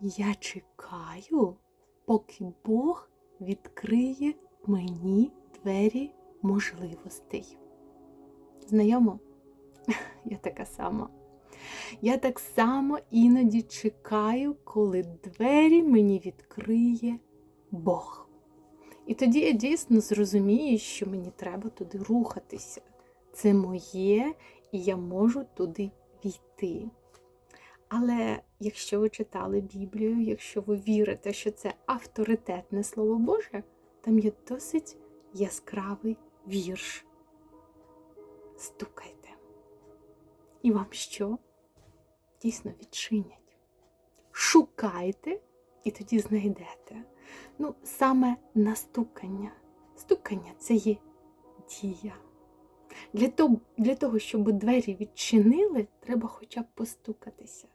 Я чекаю, поки Бог відкриє мені двері можливостей. Знайомо? Я така сама. Я так само іноді чекаю, коли двері мені відкриє Бог. І тоді я дійсно зрозумію, що мені треба туди рухатися. Це моє, і я можу туди війти. Але якщо ви читали Біблію, якщо ви вірите, що це авторитетне Слово Боже, там є досить яскравий вірш. Стукайте. І вам що? Дійсно відчинять. Шукайте і тоді знайдете. Ну, саме настукання. Стукання це є дія. Для того, для того, щоб двері відчинили, треба хоча б постукатися.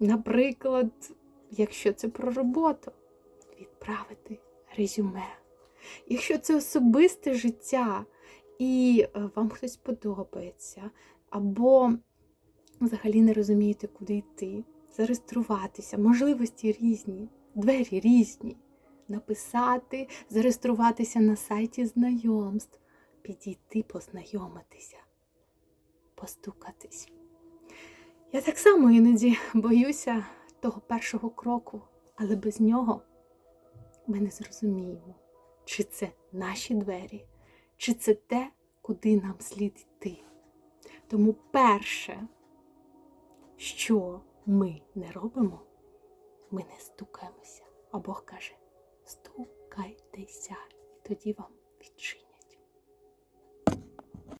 Наприклад, якщо це про роботу, відправити резюме. Якщо це особисте життя і е, вам хтось подобається, або взагалі не розумієте, куди йти, зареєструватися, можливості різні, двері різні. Написати, зареєструватися на сайті знайомств, підійти, познайомитися, постукатись. Я так само іноді боюся того першого кроку, але без нього ми не зрозуміємо, чи це наші двері, чи це те, куди нам слід йти. Тому перше, що ми не робимо, ми не стукаємося. А Бог каже: стукайтеся, і тоді вам відчинять.